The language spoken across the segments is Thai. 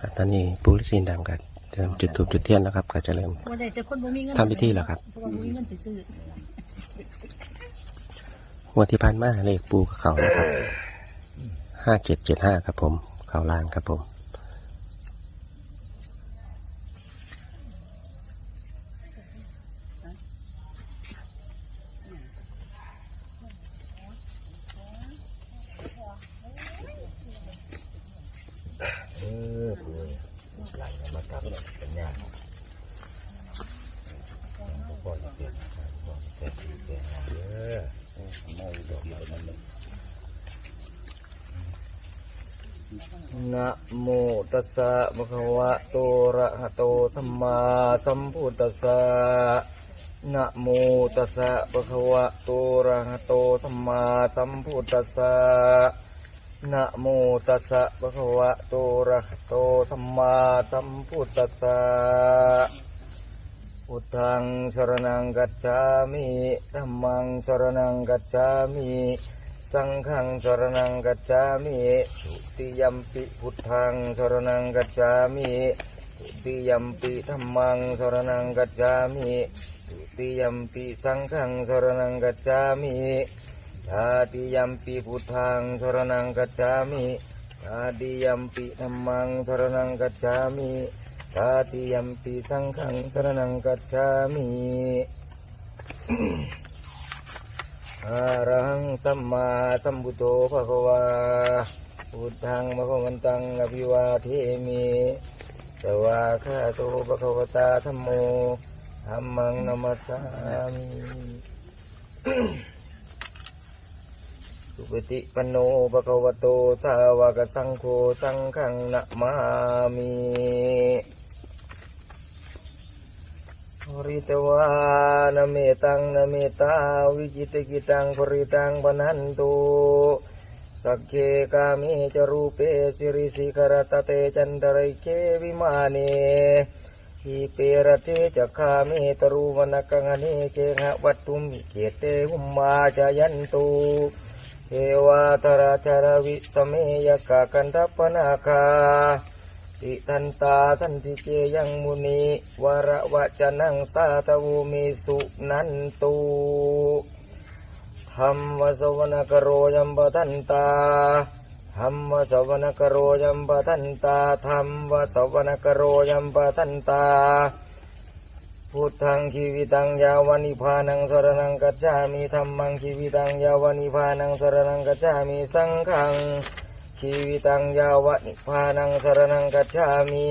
อะตอนนี้ปูฤาษีดำก็เริ่มจุดถูปจุดเทียนแล้วครับก็จะเริ่มว่าได้แต่คนบ่มีเงินทำพิธีเหรอครับเพราะว่าบ่มีเงินไปซื้องวดที่ผ่านมาเลขปูกับเขานะครับห้าเจ็ดเจ็ดห้าครับผม เขาล่างครับผม เออปูไหลมากลับสัญญาณพ่อจะเปลี่ยนพ่อจะเปลี่ยนเปลี่ยนเด้อไม่ดอกไม้มันนะโมตัสสะภะคะวะโตอะ ระหะโตสัมมาสัมพุทธัสสะนะโมตัสสะภะคะวะโตอะระหะโตสัมมาสัมพุทธัสสะนะโมตัสสะภะคะวะโตอะระหะโตสัมมาสัมพุทธัสสะพุทธังสรณังกัจฉามิธัมมังสรณังกัจฉามิสังฆังสรณังกัจฉามิทุติยัมปิพุทธังสรณังกัจฉามิทุ ติยัมปิธัมมังสรณังกัจฉามิทุติยัมปิสังฆังสรณังกัจฉามิชาติยัมปิพุทธังสรณังกัจฉามิชาติยัมปิธัมมังสรณังกัจฉามิชาติยัมปิสังฆังสรณังกัจฉามิอะระหังสัมมาสัมพุทโธภะคะวาพุทธังมะคะวันตังอภิวาเทมิ สวาคาโตภะควตาธัมโมธัมมังนัมสสามิสุปฏิปโนภะควโตสาวกสังโฆสังฆังนะมามิปริตวานเมตังนเมตาวิจิตกิตังปริตังปนันตุ สักเคกามิจรูปเปสิริสิกรตเตจันตริเควิมานีหิเปรเทจักขามิตรูวนักกังเนเกหะวัตตุมิเกเตหุมมาจายันตุเทวาตราชารวิสเมยกากันทัปนาคาติทันตาทันติเจยังมุนีวรวะจนังสาตวูมิสุนันตุ ธรรมวสวนกโรยัมปทันตาธรรมวสวนกโรยัมปทันตาธรรมวสวนกโรยัมปทันตา พุทธังชีวิตังยาวานิพานังสรนังกัจจามิธรรมังชีวิตังยาวานิพานังสรนังกัจจามิสังฆังชีวิตังยาวานิพานังสรนังกัจจามิ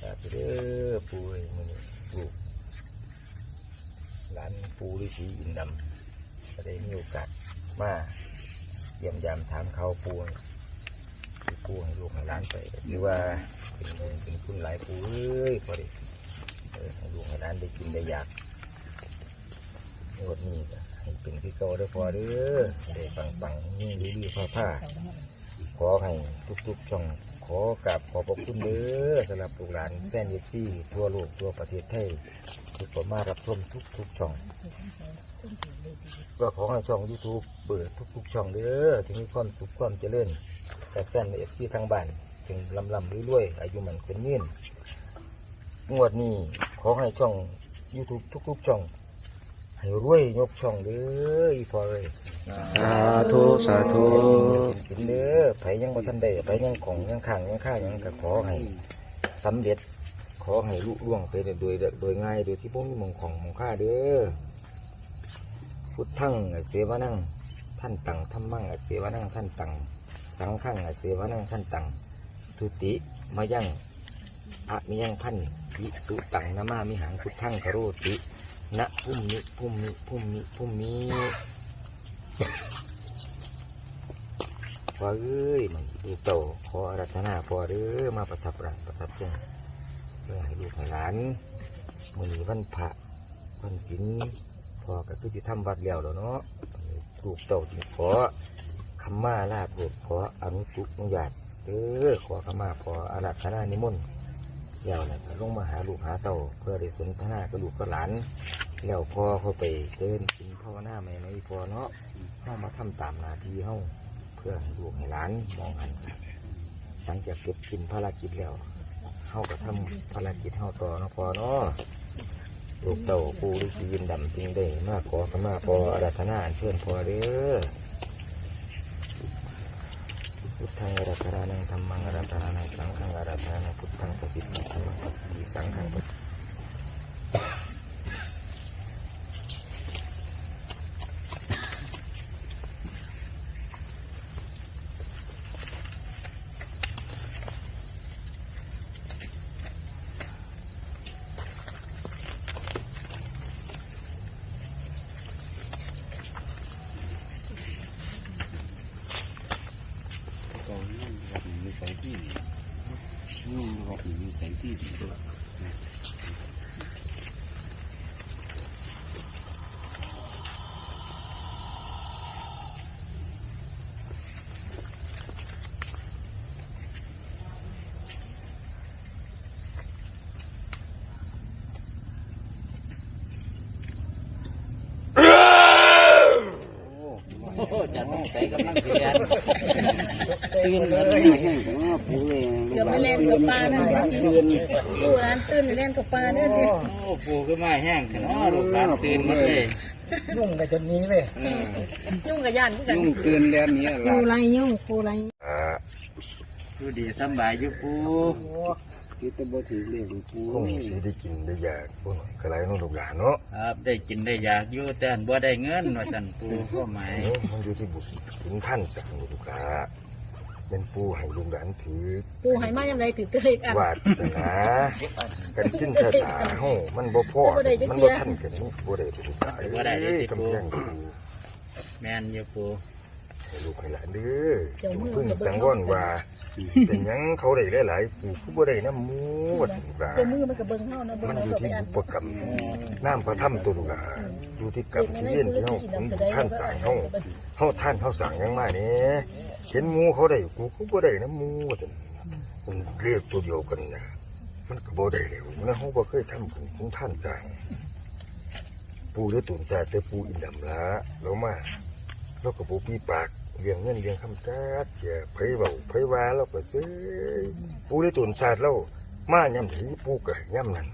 สาธุเด้อปู่เอ้ยมื้อนี้ลูกหลานปู่ฤาษีอินดำก็ได้มีโอกาส มาเยี่ยมยามถามเขาปู่ให้ปู่ให้ลูกให้หลานไปหรือว่าเป็นบุญเป็นคุณหลายปูเอ้ยพอดีเออให้ลูกให้ร้านได้กินได้อยากงวดนี้ให้เป็นที่เก่าได้พอเด้อได้ปังปังนี่ดีๆผ้าผ้าขอให้ทุกๆช่องขอกราบขอบพระคุณเด้อสำหรับลูกหลานแฟนเยซี่ทั่วโลกทั่วประเทศไทย ทุกคนมารับชมทุกๆช่องก็ขอให้ช่องยูทูบเปิดทุกๆช่องเด้อที่มีความสุขความเจริญจากแฟนเอฟซีทางบ้านถึงลำลำๆรวยๆอายุมันคนยืนงวดนี้ขอให้ช่อง YouTube ทุกๆช่องให้รวยยกช่องเด้ออีพอเลยสาธุสาธุสินเด้อไผยังบ่ทันได้ไผยังของยังข้างยังข้ายังก็ขอให้สำเร็จ ขอให้ลุล่วงไปโดยโดยง่ายโดยที่พวกมีมงของมงค่าเด้อพุทธังอเสวนังท่านตังธรรมังอเสวนังท่านตังสังฆังอเสวนังท่านตังทุติมายังอะมิยังพันยิสุตังนามามิหังพุทธังกโรตินะพุ่มนิพุ่มนิพุ่มนิพุ่มนิพอเอ้ยมันดูโตขออารัตนาพอเด้อมาประทับร่างประทับใจเพื่อให้ลูกให้หลานมือนี้วันพระวันศีลพอก็คือสิทำวัดแล้วแล้วเนาะลูกเต่าจึงขอคำมาลาโปรดขออนุตุกนุญาตเด้อขอคำมาขออารัตนานิมนต์แล้วนะก็ลงมาหาลูกหาเต่าเพื่อได้สนทนากับลูกกับหลานแล้วพอเขาไปเดินกินภาวนาใหม่ในพอเนาะเข้ามาทำตามหน้าที่เฮาเพื่อให้ลูกให้หลานมองหันหลังจากเก็บกินภารกิจแล้ว เฮาก็ทำภารกิจเฮาต่อนะพอเนาะลูกเต่าปูฤาษียินดำจริงได้มากขอขมาพออารัธนาอัญเชิญพอเด้อพุทธังอารัธนานังธรรมังอารัธนานังสังฆังอาราธนานังพุทธังปฏิปัติธรรมังปฏิปัติสังฆังปฏิ ก็นั่นแบบมีสายที่นุ่งแบบมีสายที่ดีด้วย จะต้องใส่ กำลังเสียนตื่นแล้วแห้งแต่ว่าผู้เองเดี๋ยวไม่เล่นกับปลานะเดี๋ยวตื่นดูร้านตื่นเล่นกับปลาเนี่ยสิโอ้ปูขึ้นมาแห้งขนาดลูกหลานตื่นหมาเลยยุ่งกับจนนี้เลยยุ่งกับย่านพวกกันยุ่งตื่นแล้วนี้ปูละไรยุ่งปูไรอ่าดูดีสำบายอยู่ปู คิดแต่บ่ถือเรื่องกูคงสิได้กินได้อยากพวกน้อยก็ไรน้องลูกหลานเนาะครับ ได้กินได้อยากอยู่แต่บ่ได้เงินว่าจันปูก็หมายเอ้ยมันอยู่ที่บุตรถึงท่านสั่งลูกหลานเป็นปูให้ลูกหลานถือปูไหมายังไงถือเตยกันวาสนากันชิ้นชะตาเฮามันบ่พอมันบ่ทันกันนี่บ่ได้ลูกหลานเอ้ยกำแพงปูแม่นอยู่ปูให้ลูกให้หลานเด้ออย่าเพิ่งสังวรว่า เป็นหยังเขาได้หลายๆปูคือบ่ได้น้ำหมูว่าซั่นลูกหลานเจ้ามือมันกับเบิ้งเฮานะเบิ้งมันเราอยู่ก็ไปที่อ่านบุปกรรมน้ำพระถ้ำตัวลูกหลานอยู่ที่กรรมที่เล่นที่เฮาขุนท่านสร้างเฮาเฮาท่านเฮาสั่งหยังมาเนี่ยเห็นหมูเขาได้กูก็บ่ได้น้ำหมูว่าซั่นมันเรียกตัวเดียวกันนะมันก็บ่ได้เลยนะเฮาบ่เคยทำขุนขุนท่านสร้างปูหรือตุนซาแต่ปูอินดำละแล้วมาแล้วก็บ่ปีปาก เลี้ยงเงินเลี้ยงคำจัดเสียไผเว้าไผยว่าเราก็ซื้อปูหรือตุนซาเรามาย่ำถีปูก็ย่ำนั้น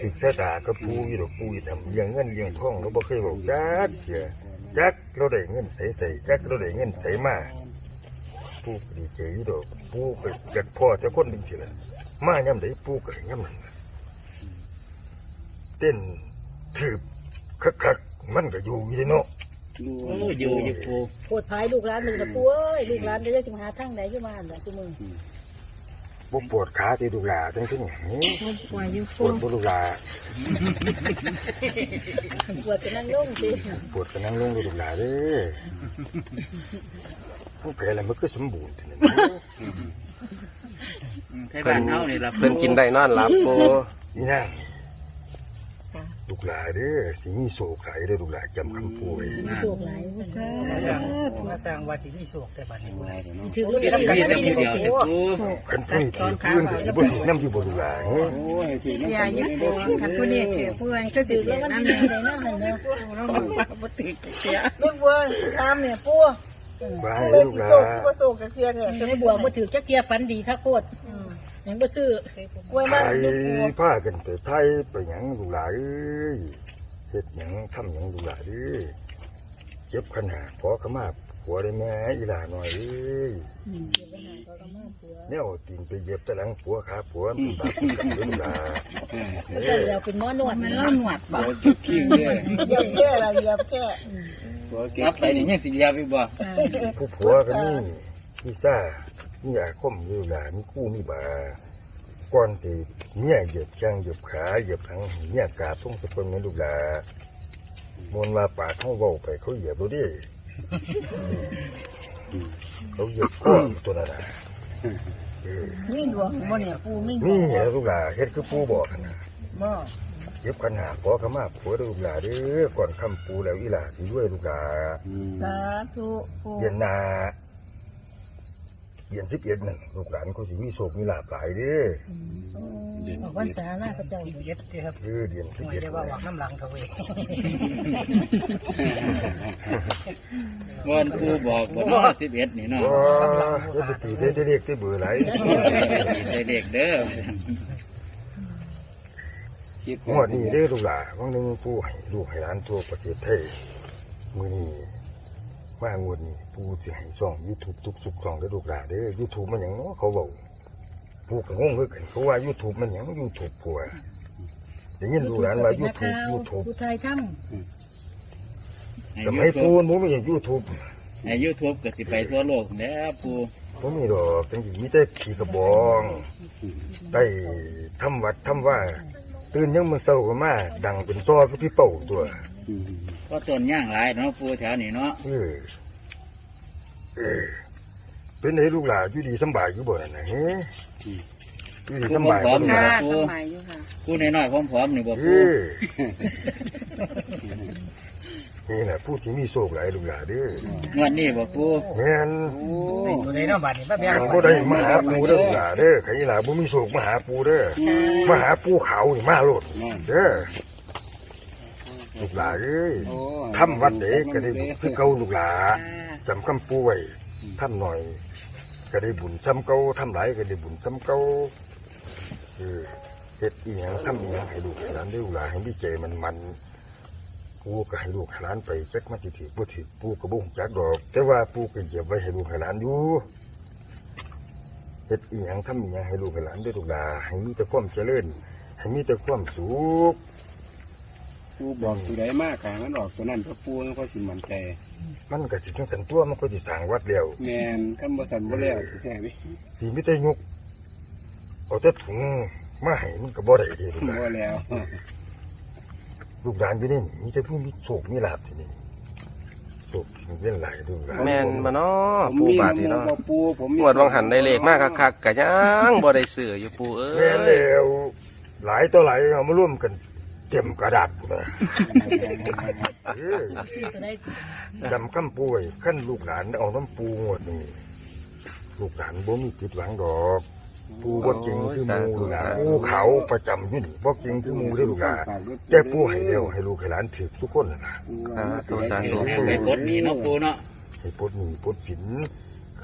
ศึกษาดาก็ปูอยู่ดอกปูอยู่ทำเลี้ยงเงินเลี้ยงท้องเราบ่เคยบอกจักเสียจักเราได้เงินใส่ใส่จักเราได้เงินใส่มาปูดีใจอยู่ดอกปูก็จักพ่อจะคนดึงสิละมาย่ำได้ปูก็ย่ำนั้นเต้นถืบคักๆมันก็อยู่อยู่เนาะ ดูโอ้อยู่อยู่ปูโคตรพายลูกร้านมึงนะปูเอ้ยลูกร้านจะได้สิมาหาทางไหนขึ้นมาเหรอสิมึงบ่ปวดขาตีลูกหลาจังซี่หยังปวดอยู่ปวดบ่ลูกหลาปวดจะนั่งลงสิปวดก็นั่งลงดูลูกหลาเด้อผู้แพ้แล้วมันก็สมบูรณ์ทีนี้ไทยบ้านเฮานี่ล่ะเพิ่นกินได้นอนหลับปูนี่นั่ง ลูกหลาเด้อสิมีโศกไหลเด้อลูกหลาจำคำพูดไว้มีสูบไหลมาสร้างวาสิมีโศกแต่บัดนี้บ่ได้ถือว่ามีได้แต่ผู้เดียวสิปูคันผู้ถือเพื่อนก็สิบ่ถือน้ำอยู่บ่ลูกหลาเฮ้ยโอ้ยถือน้ำอย่ายึดโกคันผู้นี้ถือผู้นั้นก็สิถือเสีแล้ยวมันน้ำดีเนี่ยเลยนะหันเนาะน้องบ่ติดเสียลูกบัวทำเนี่ยปัวว่าผู้ให้เลยลูกสิหลาโศกผู้โศกกับเทียเนี่ยในบัวมาถือจักเกียฟันดีถ้าโคตร ยังบ่ซื้อกล้วยไทมันยลูกบัวพากันไปไทยไปหยังลูกหลาเอ้ยเฮ็ดหยังทำหยังลูกหลาเด้อเจ็บขนาดขอขมาผัวได้แม่อีหลาหน่อยเอ้ยแนวตีนไปเหยียบตะหลังผัวขาผัวมันบาปกันเด้อลูกหลาก็ใส่แล้วเป็นหมอนวดมันเล่าหนวดบ่เก็บขี้เลยเหยียบแค่เราเหยียบแค่บ่เก็รับบไปนี่ยังสิเหยียบอีกบ่ผู้ผัวก็มีพี่ซ่า มีอาคมอยู่หลามีคู่มีบาก่อนสิเมียเหยียบแข้งเหยียบขาเหยียบหลังเมียกราบทรงสกุลเหมือนลูกหลามนว่าปากเขาเว้าไปเขาเหยียบดูดิเขาเหยียบก้อนตัวนั้นน่ะเออมีดวงบ่เนี่ยปูมีนี่แหละลูกหลาเฮ็ดคือปูบอกหั่นนะบ่เหยียบขนาขอขมาผัวเด้อลูกหลาเด้อก่อนคำปูแล้วอีหลาสิด้วยลูกหลาอืมสาธุปูเย็นนา เดือนสิบเอ็ดนั่นลูกหลานเขาสิมีโศกมีลาบหลายเด้อออกวันสาหน้าพระเจ้าสิบเอ็ดเด้อครับเออเดือนสิบไม่เอ็ดได้ว่าหวังน้ำหลังเขาเองวอนปูบอกบ่เนาะ11นี่เนาะอ๋อจะไปตีได้เรียกได้เบื่อไหลายใส่เด็กเด้อคิดงวดนี้ได้อลูกหลานวันหนึงผู้ให้ลูกให้หลานทั่วประเทศไทยมือนี้ มางวดนี้ผู้สิให้ช่องยูทูบทุกสุกช่องได้อลูกหลานเด้อยูทูบมันหยังเนาะเขาบอกผู้ก็งงคือกันเขาว่ายูทูบมันหยังยูทูบผัวอย่างนี้ลูกหลานว่ายูทูบยูทูบผู้ชายถ้ให้สมัยปูนผมไม่อยากยูทูบให้ YouTube ก็สิไปทั่วโลกแล้วปูผมมีดอกจังสิมีแต่ขี่กระบองได้ทำวัดทำว่า ตื่นยังมือเศร้าก็มาดังเป็นซอคือพี่เป่าตัวอืม ก็ต้นย่างหลายเนาะปูแถวนี้เนาะเออเออเป็นไงลูกหลานอยู่ดีสำบายอยู่บ่นั่นนะเฮ้อยู่ดีสำบายบ่ลูกหลานปูปูน้อยๆพร้อมๆนี่บ่เอปูอนี่แหละผู้ที่มีโชคหลายลูกหลานเด้องวดนี้บ่ปูแม่นตัวใดเนาะบัดนี้มาแบ่งขันบ่ได้มาหาปูเด้อลูกหลานเด้อใครหลานบ่มีโชคมาหาปูเด้อมาหาปูเขานี่มาโลดนั่นเด้อ ลูกหลานเอ้ยโอ้ทำวัดเด็กก็ได้บุญคือเก่าลูกหลาจำคำปูไว้ทำหน่อย ก็ได้บุญซ้ำเก่าทำหลายก็ได้บุญซ้ำเก่าเออเฮ็ดอีหยังทำอีหยังให้ลูกให้หลานได้ลูกหลานให้มีใจมันมันปูก็ให้ลูกให้หลานไปจักมาติถือบ่ถือปูก็บ่ฮู้จักดอก แต่ว่าปูก็เก็บไว้ให้ลูกให้หลานอยู่เฮ็ดอีหยังทำอีหยังให้ลูกให้หลานได้ลูกหลานให้มีแต่ความเจริญให้มีแต่ความสุข ปูบอกตัวใดมากกามันออกตัวนั้นพระปูมันก็สิมันใจมันก็สิจังสันตัวมันก็สิสร้างวัดแล้วแมนคำบ่สันบ่แล้วแค่นี้สีมิตรยุกเอาแต่ถุงมาให้มันก็บ่ได้เดีลูกหลาบ่นแล้วลูกหลานอยู่นี่มีแต่ผู้มีโชคมีลาภที่นี่โชคมีเงินหลายลูกหลานำแม่นบ่เนาะผมปูมีบาทนี่เนาะบ่ปูผมมีงวดวังหันได้เลขมากคักๆกะยังบ่ได้ซื้ออยู่ปูเอ้แม่นยแล้วหลายต่อหลายเอามาร่วมกัน เต็มกระดาษพุ่นนะเออำซื้อตัวได้จำคำป่วยขั้นลูกหลานเอาน้ำปูงวดนี่ลูกหลานบ่มีผิดหวังดอก ปูบ่จริงคือหมูลูกหลานปูเขาประจำอยุ่นบ่จริงคือหมูเด้อลูกหลานแก่ปูให้เร็วให้ลูกให้หลานถือทุกคนนะสาธุสาธุให้ปูไปกดหนี้เนาะปูเนาะให้ปลดหนี้ปลดสิน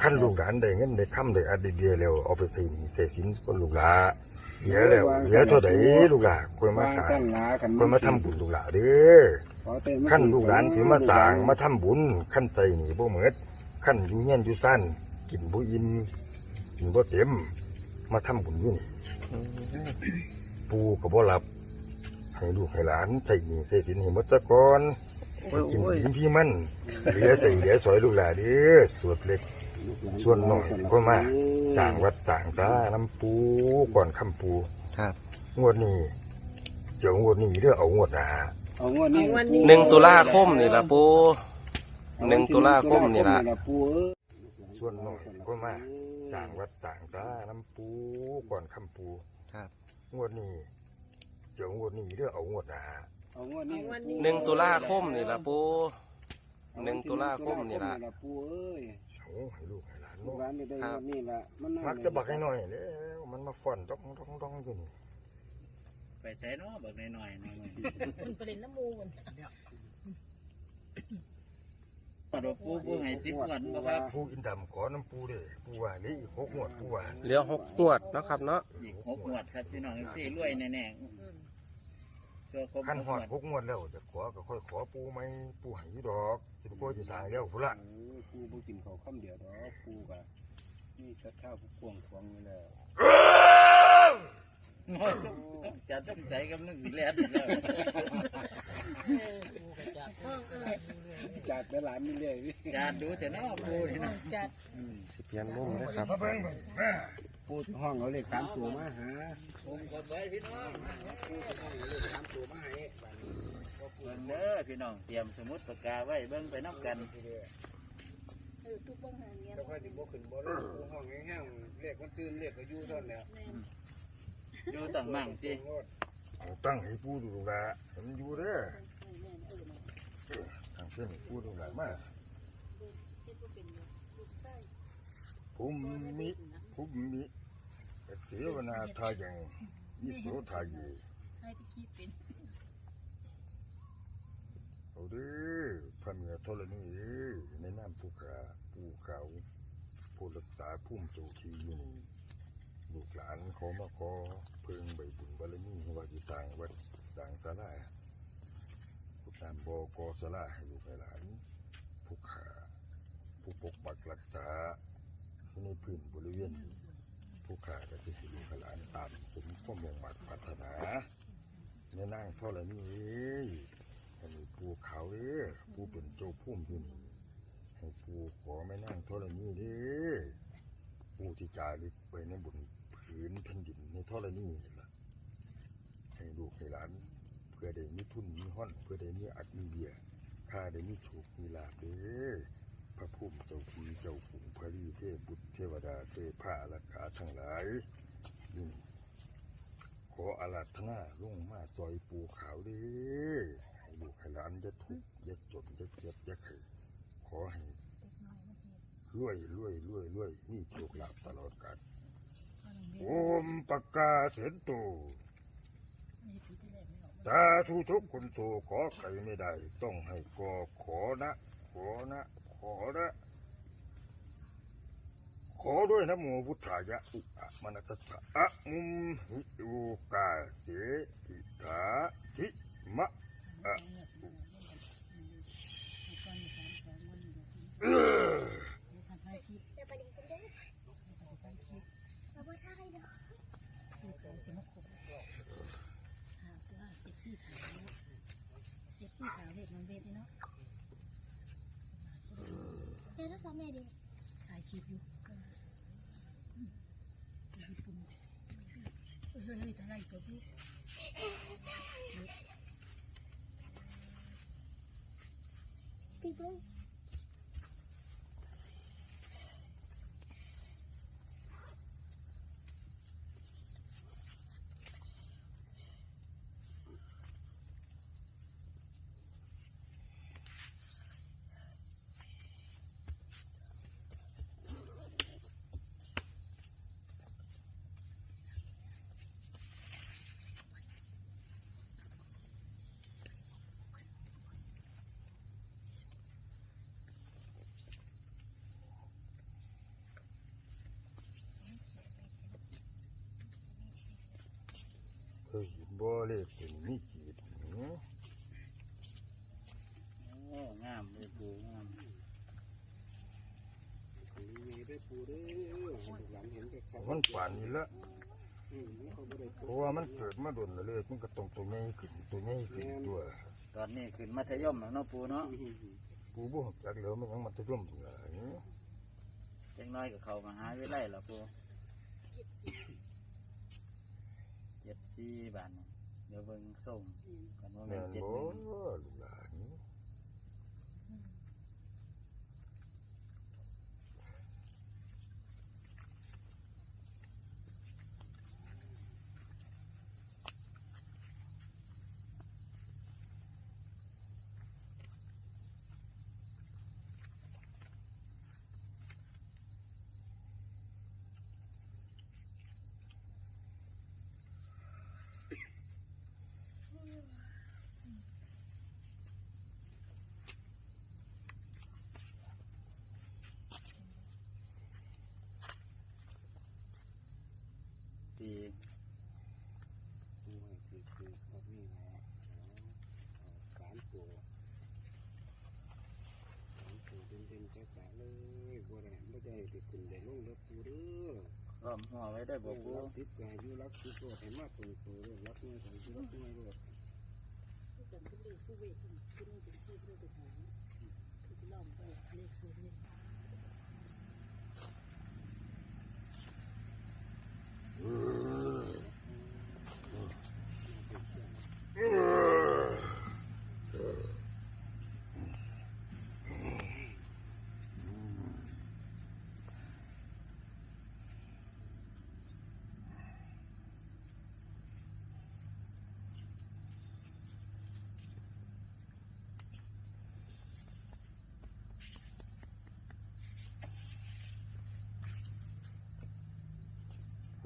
ขั้นลูกหลานได้เงินได้คำได้อัดได้เดียแล้วเอาไปใส่หนี้ใส่สินคนลูกหลาน เหลือแล้วเหลือเท่าใดลูกหลานควรมาวางสร้าสั้งนหลากันควรมาทำบุญลูกหลานเด้อขอเต้นขั้นลูกหลานถือมาสร้างมาทำบุญขั้นใส่หนี้บ่เหมิดขั้นอยู่เงี้ยนอยู่สั้นกินบ่อิ่มกินบ่เต็ม มาทำบุญอยู่นี่ปูก็บ่หลับให้ลูกให้หลานใส่หนี้ใส่สินให้หมดซะก่อนไปกินกินพี่มันเหลือใส่เหลือสอยลูกหลานเด้อสวดเล็ก ส่วนน้อยก็มาสร้างวัดสร้างซาน้ำปูก่อนคำปูครับ งวดนี้เสียวงวดนี้เรื่องเอางวดหนาเอางวดนี้หนึ่งตุลาคมนี่ล่ะปูหนึ่งตุลาคมนี่ล่ะปูเอ้ยส่วนน้อยก็มาสร้างวัดสร้างซาน้ำปูก่อนคำปูครับ งวดนี้เสียวงวดนี้เรื่องเอางวดหนาเอางวดนี้หนึ่งตุลาคมนี่ล่ะปูหนึ่งตุลาคมนี่ล่ะปูเอ้ย โอ้ให้ลูกให้หลานลูลูกกหลานไม่ได้งวดนี้ล่ะมันน่ามักจะบักให้หน่อยแล้วมันมาฟ่อนดองดองดองอยู่นี่ไปใส่เนาะบักน้อยๆเนาะมันไปเล่นน้ำมูมันปดปูปูให้สิบงวดบ่ครับผู้อินดำขอน้ำปูเด้อปูว่านี่อีกหกงวดปูว่าเหลือหกงวดเนาะครับเนาะ อีกหกงวดครับพี่น้องที่รวยแน่ๆ ตัวครบขั้นหหอกดงวดหกงวดแล้วจะขอก็ค่อยขอปูไหมปูใหายดอกจะปูจะสร้างแล้วพุ่นละปูปูกินข้าวค่ำเดียวดอกปูกะมีสัตว์ข้าวผู้กวงขวางอยู่แล้วจะต้องใส่กับนึงแล่นแล้วจัดแต่หลานมีเลยพี่จะดูแต่เนาะปูนี่เนาะจัดสิเปลี่ยนมุมนะครับ ปูสิห้องเอาเลขสามตัวมาหา ผมกดไว้พี่น้องปูสิห้องเอาเลขสามตัวมาให้เบิ่งเด้อพี่น้องเตรียมสมุดปากกาไว้เบิ่งไปน้ำกันเออทุกบ้านหาเงี้ยแล้วค่อยสิบ่ขึ้นบ่ลงปูห้องแห้งๆเลขมันตื่นเลขก็อยู่เท่านั้นแหละอยู่ต่างมั่งจีเอาตั้งให้ปูดูละให้มันอยู่เด้อทางเส้นให้ปูดูละมาภูมิภูมิ เสวนาทายังนิโสทายีให้พี่คิดเป็นเอาเด้อพระเมียธรณีเอ้ยในน้ำภูขาภูเขาผู้รักษาพุ่มโจทีอยู่นี่ลูกหลานขอมาขอเพิ่งใบบุญบารมีว่าจิต่างวัดต่างศาลาผู้ตามบอกอศาลาให้ลูกให้หลานผู้ขาผู้ปกปักรักษาอยู่ในพื้นบริเวณนี้ ผู้ขาก็จะสิลูกหลานตามสมความมุ่งมั่นารถนาในนั่งเท่าไรนี่เอ้ยอันนี้ปูขาวเด้อปูเป็นโจพุ่มอยู่นี่ให้ปูขอไม่นั่งธรณีเด้อปูที่จารึกไปในบนผืนแผ่นดินในธรณีนี่ล่ะให้ลูกให้หลานเพื่อได้มีทุนมีห้อนเพื่อได้มีอัดมีเบียร์ข้าได้มีถูกมีลาภเด้อ พระพุ่มเจ้าทีเจ้าขุงพระรีเทพบุตรเทวดาเทพาลักขาทั้งหลายนี่ขออาราธนาลงมาซอยปูขาวด้อให้ลูกให้หลานจะทุกข์จะจนจะเจ็บจะไข้ขอให้รวยรวยรวยรวยมีโชคลาภตลอดกาลโอมปากกาเสนโตตาทุทุกคนโตขอใครไม่ได้ ต้องให้กอขอนะ ขอนะ ขอนะขอด้วยนะโมพุทธายะอุอะมนัสสะอะมุมหิอุกาเสติถาทิมะอะเออเจ็บซี่ขาวเห็ดมันเวทนี่เนาะ เดี๋ยวถ้าทำไงดี ถ่ายคลิปอยู่ญี่ปุ่น เฮ้ยเฮ้ยทำไยเห็นบ่เลขเป็นมีขีดหือโอ้งามเลยปูงามมีได้ปูเด้อให้ลูกหลานเห็นชัดๆมันป่านนี้ละเพราะว่ามันเกิดมาโดนแล้วเลยมันก็ต้องตัวใหญ่ขึ้นตัวใหญ่ขึ้นตัว ตอนนี้ขึ้นมัธยมแล้วเนาะปูเนาะกูบ่งจักแล้วมันยังมันจะร่วมถึงอะไรจังน้อยกับเขามาหาไวิไล่ละปู เจ็ดสี่บาทนี่เดี๋ยวเบิ่งส่งกันว่าแม่แม่นนเจ็ดบ่หนึ่ง น ตี ปูให้คือคือเขานี่นะเอาสามตัวสามตัวเด่นๆจ๋าๆเลยบ่ได้บ่ได้ไปขึ้นได้ลงเด้อปูเด้อ ล้ อมหัวไว้ได้บอกกูรักสิบก็ให้อยู่รักสิบตัวเห้มากตัวเด้อรักน้อยก็ให้อยู่รักน้อยเด้อผู้จัดผู้เลี้ยงผู้เวทผู้นึงเป็นซี่ผู้นึงเป็นหางผู้ที่ล้อมไปเลขศูนย์นี่ เออ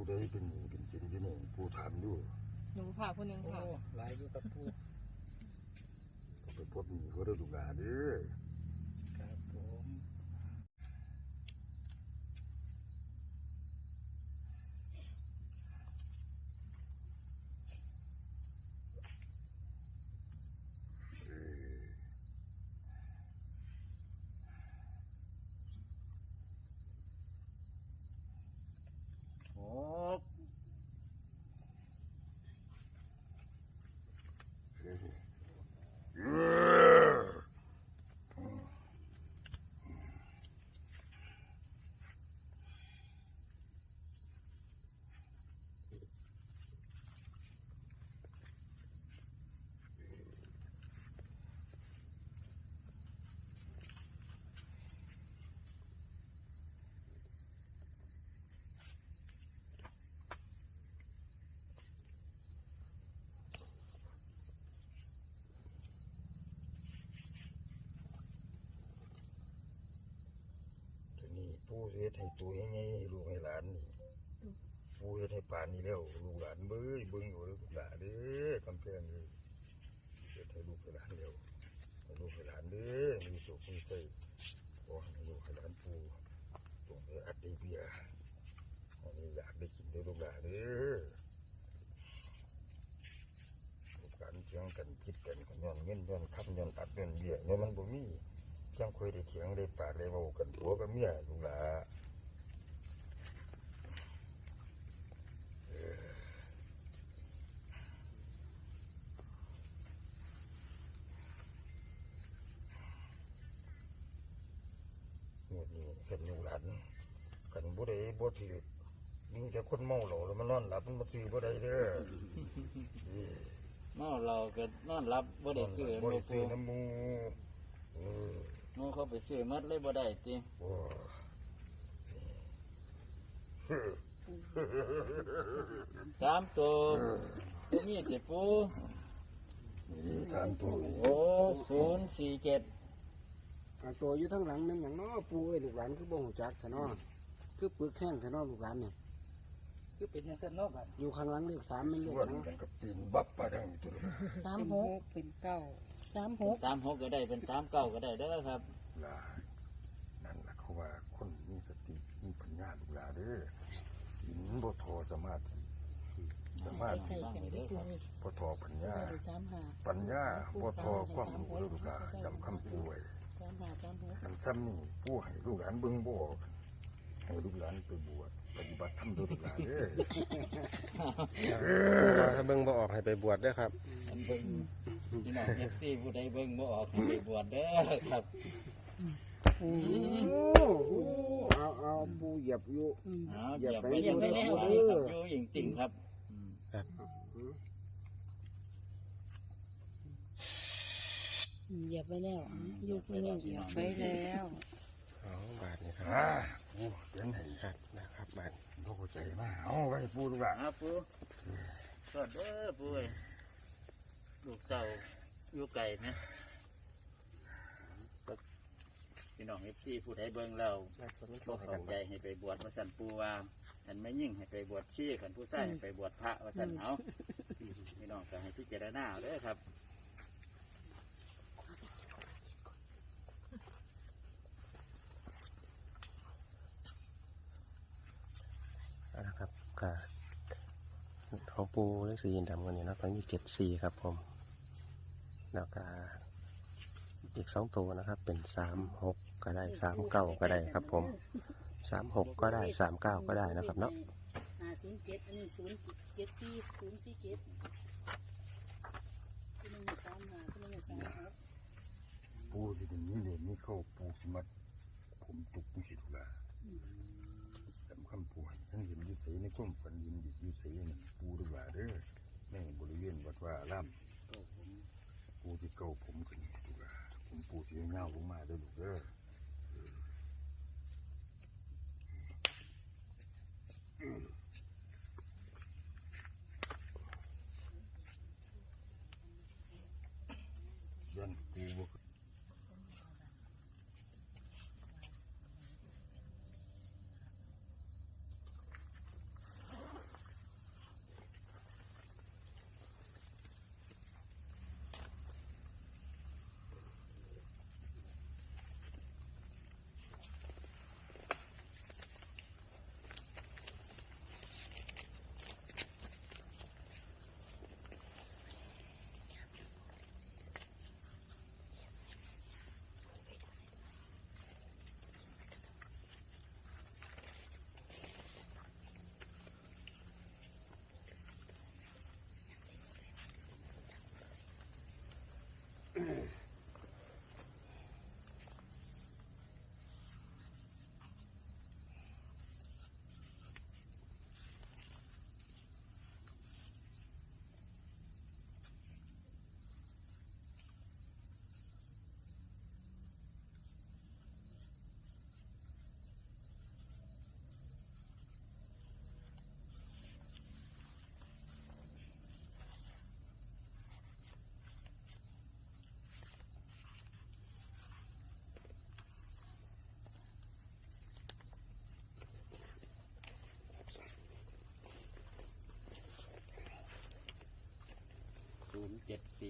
ได้เป็นหนีเป็นสินอยู่นี่ปูถามอยู่หนูค่ะคนหนึ่งค่ะ หลายอยู่กับปูก็ไปพบหนีเขาได้ดูงานเด้อ ครับผม หก เออ ทีนี้ปูเฮ็ดให้ ตัวใหญ่ๆให้ลูกให้หลานนี่ปูเฮ็ดให้ป่านนี้แล้วลูกหลานเบ้ยเบิ่งอยู่เด้อลูกหลานเด้อกำแพงเลยเฮ็ดให้ลูกให้หลานแล้วให้ลูกให้หลานเด้อมีสุขมีใจขอให้ลูกให้หลานปูตรงได้อัดด้เบียร์อันนี้อยากได้กินเด้อลูกหลานเด้อกหลานเถียงกันคิดกันก็ย้อนเงินย้อนคำย้อนอัดย้อนเบียร์เนี่ยมันบ่มีจังคุยได้เถียงได้ปากได้เว้ากันผัวกับเมียลูกหลาออหมดนี้เป็นลูกหลานกันบ่ได้บ่ถือมีแต่ คนเมาเหล้าแล้วมันนอนหลับมันบ่ซื้อบ่ได้เด้อเมาเราก็นอนรับบ่ได้ซื้อบ่บ่ได้ปูซื้อน้ำหมูเออหมูเขาไปซื้อหมัดเลยบ่ได้ติบ่สามตัวบ่มีติปูนี่ถามตัวนี้โอ้ศูนย์สี่เจ็ดอ่าตัวอยู่ทั้งหลังแม่นอย่างน้อปูไอ้ลูกหลานคือบ่ฮู้จักซะเนาะคือปึกแข้งซะเนาะลูกหลานเนี่ย คือเป็นจังซั่นเนาะบัดอยู่ข้างหลังเลข3แม่นเลส่ขวนหยังกันกับปีนบับไปทางนี้ตัวนี้สามหกเป็นเก้าสามหกสามหกก็ได้เป็นสามเก้าก็ได้เด้อครับลานั่นแหละเขาว่าคนมีสติมีปัญญาลูกหลาเด้อศีลบ่ทอสมาธิสมาธิใส่กันได้ปูบ่ทอปัญญา ได้สามหาปัญญาบ่ทอความรู้เด้อลูกหลาจำคำป่วย สามหาสามหกกันซ้ำนี่ผู้ให้ลูกหลานเบิ่งบ่ออกให้ลูกหลานไปบวช ปฏิบัติธรรมเด้อลูกหลานเด้อถ้าเบิ่งบ่ออกให้ไปบวชเด้วยครับอันเบิ่งพี่น้องเอฟซีผู้ใดเบิ่งบ่ออกให้ไปบวชเด้อครับโอ้โหเอาเอาปูเหยียบอยู่ เอาออย่าย่าไปไปเรียเรียนนเด้เด้อออยู่จริงๆครับเหยียบไปแล้วยกไปแล้วเหยียบไปแล้ว เอาบาทนี่ครับอ่าปู เขียนให้ครับนะครับบาทบ่เข้าใจมาเอาไว้ปูลูกหลานอาปูสวัสดีปูเอ้ยลูกเต่าอยู่ไก่นะพี่น้องเอฟซีผู้ใดเบิ่งแล้วน่าสนบ่ใจกัเข้านใจให้ไปบวชว่าสันปูว่าขันไม่ยิ่งให้ไปบวชชีขันผู้ชายให้ไปบวชพระว่าสันเอาพี่น้องก็ให้พิจารณาเอาเด้อครับ นะครับก็ของปูเละสีดำกันนี่นะตอนนี้เจ็ดสี่ครับผม แล้วก็อีกสองตัวนะครับ เป็นสามหกก็ได้สามเก้าก็ได้ครับ ผมสามหกก็ได้สามเก้าก็ได้นะครับเนาะศูนย์เจ็ดอันนี้ศูนย์เจ็ดสี่ศูนย์สี่เจ็ดที่หนึ่งสามห้าที่หนึ่งสามหก ปูสิเป็นนี้เลยนี่เข้าปูสิมัดผมตุกนี่สิลูกหลานจำคำปูให้ท่านเห็นอยุใสในความฝันเห็นอยุใสนี่ปูลูกหลานเด้อในบริเวณวัดว่าอาราม ปูที่เก่าผมขึ้นถูกละผม ปู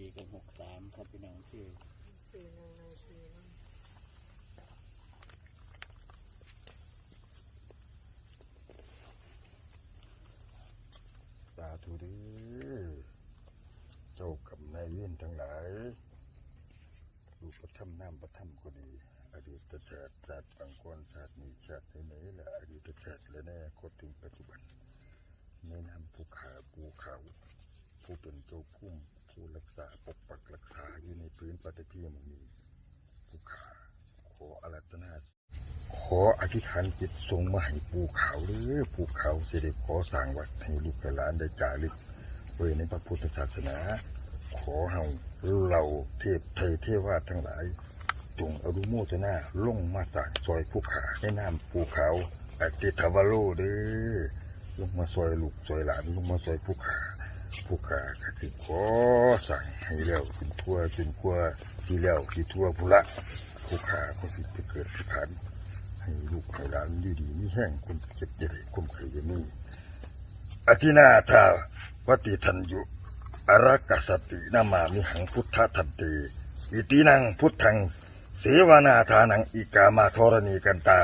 ครับพี่น้องที่สี่หนึ่งหนึ่งสี่เนาะสาธุด้อเจ้ากับนายเวียนทั้งหลายลูกประทับน้ำประทับก็ดี อดีตชาติชาติบางคนชาตินี้ชาติไหนและอดีตชาติและแน่ก็ถึงปัจจุบันในนามผู้ขาผู้เขาผู้เป็นเจ้าพุ่ม ผู้รักษาปกปักรักษาอยู่ในพื้นปฏิพีแห่งนี้ผู้ขาขออารัตนา ขออธิษฐานจิตทรงมาให้ปูเขาหรือปูเขาเสด็จขอสร้างวัดให้ลูกหลานได้จารึกไว้ในพระพุทธศาสนา ขอเฮาเราเทพไทยเทวาทั้งหลาย จงอรุโมทนาลงมาจากซอยผู้ขาให้น้ำปูเขาวอติทวโลเด้อลงมาซอยลูกซอยหลานลงมาซอยผู้ขา ผู้ขากสิขอสั่งให้แล้วจนทั่วจนกว่าที่แล้วที่ทั่วพุละผู้ขาก็สิไปเกิดผานให้ลูกให้หลานดีดีมีแห้งคนเจ็บจะได้คมเคยจะมีอธินาทาวติทันยุอรักสตินามามิหังพุทธทันเตอิตินังพุทธัง เสวนาทานังอิกามาธรณีกันตา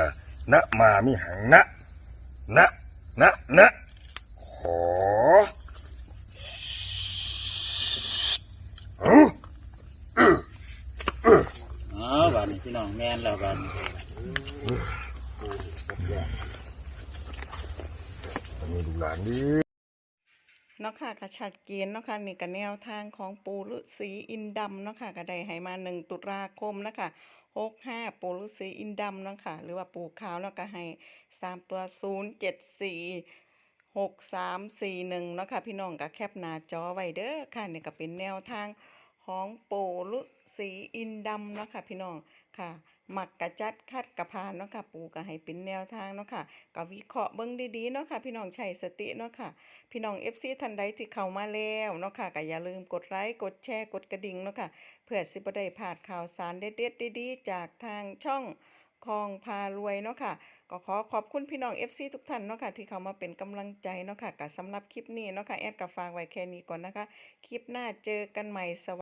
นะมามิหังนะ นะ นะ นะ ขอเอาอ๋อบ้านนี้พี่น้องแม่นแล้วบ้านนี้อันนี้ลูหลานนี้เนาะค่ะกระชัดเจนเนาะค่ะนี่ก็แนวทางของปูฤาษีอินดำเนาะค่ะก็ได้ให้มาหนึ่งตุลาคมนะคะหกห้าปูฤาษีอินดำเนาะค่ะหรือว่าปูขาวเนาะก็ให้สามตัวศูนย์เจ็ดสี่ หกสามสี่หนึ่งเนาะค่ะพี่น้องก็แคปหน้าจอไว้เด้อค่ะนี่ก็เป็นแนวทางของปูฤาษีอินดำเนาะค่ะพี่น้องค่ะหมักกระจัดคัดกระพานเนาะค่ะปูก็ให้เป็นแนวทางเนาะค่ะก็วิเคราะห์เบิ่งดีๆเนาะค่ะพี่น้องใช้สติเนาะค่ะพี่น้อง FC ท่านใดที่เข้ามาแล้วเนาะค่ะก็อย่าลืมกดไลค์กดแชร์กดกระดิ่งเนาะค่ะเพื่อสิบได้พลาดข่าวสารเด็ดๆดีๆ จากทางช่อง คองพารวยเนาะค่ะก็ขอขอบคุณพี่น้อง FC ทุกท่านเนาะค่ะที่เข้ามาเป็นกำลังใจเนาะค่ะกับสำหรับคลิปนี้เนาะค่ะแอดกับฟางไว้แค่นี้ก่อนนะคะ คลิปหน้าเจอกันใหม่สวัสดี